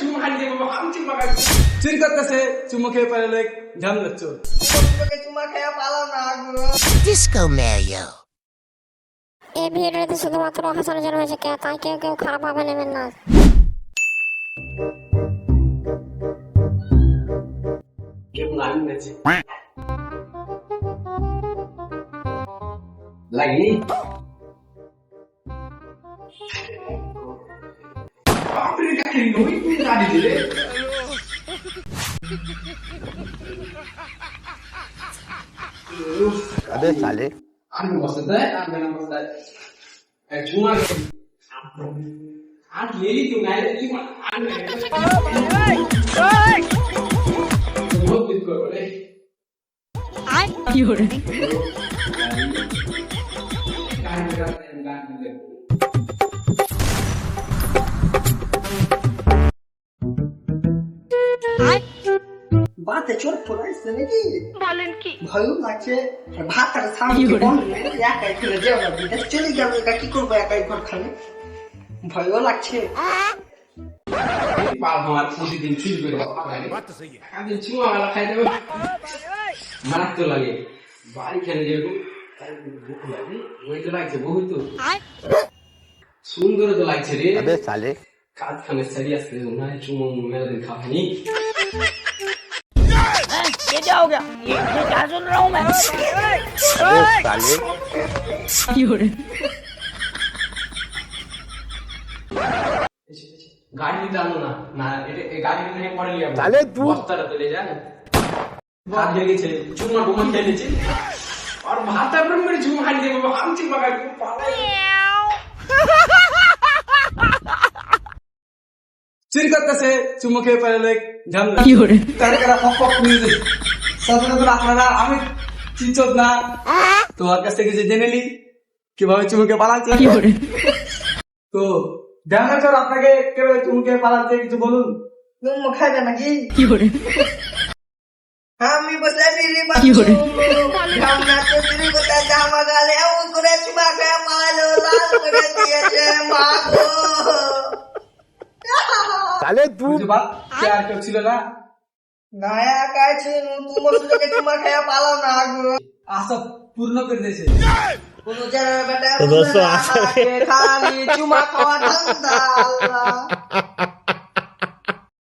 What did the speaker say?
চুমা খাই দিয়ে বাবা আমি চুমা খাই চুরি করতেছে চুমো খেয়ে পারলে ঝাম চোর তোকে চুমা খেয়ে পালাও না গো Disco Mario. এই ভিডিওতে শুধুমাত্র হাসানোর জন্য হয়েছে কে? তাই কেউ কেউ খারাপ ভাবে নেবেন না। কেউ बापरे काय नवीन गाडी दिले अबे साले आम्ही बसत आहे? आम्ही बसत आहे झुमा आज गेली तू नाही. ती पण काय বাতে চোর ফোলাইছে নাকি? বলেন কি? ভয় লাগছে। ভাতটা সামনে একাই ফেলে যাব বিদেশ চলে যাব এটা কি করব একাই ঘর খালি? ভয়ও লাগছে। পাল খাই দেবো। মারাত্ম লাগে। বাড়ি খেলে যেরকম ওই তো লাগছে সুন্দর তো লাগছে রে। কাজ খানে সারি আসলে না চুমো মেলা দিন अबे साले গাড়ি নিতে আনো না না এটা এই গাড়ি নিতে পরে লিয়ে আসবো। তাহলে তুই- বস্তাটা তো লে যান ভাত হয়ে গেছে চুমা ডুমা খেয়ে নিয়েছি আর ভাত আপনার মেরে চুমা খাই দিয়ে বাবা আমি চুমা খাই পালাই চুরি করতেছে চুমো খেয়ে পারলে ঝাম তার কারা ফক ফক মিউজিক তোমার কাছ থেকে যে জেনে নি কীভাবে চুমুকে পালাচ্ছে। তো জানার পর আপনাকে কেবল চুমুকে পালাচ্ছে কিছু বলুন। তাহলে তুই ছিল না। নয়া কাছে তোমার লোকে চুমা খেয়ে পালাও না গো। আশা পূর্ণ করে দিয়েছে। কোন জায়গায় বেটা খালি চুমা খাওয়া ঠান্ডা আল্লাহ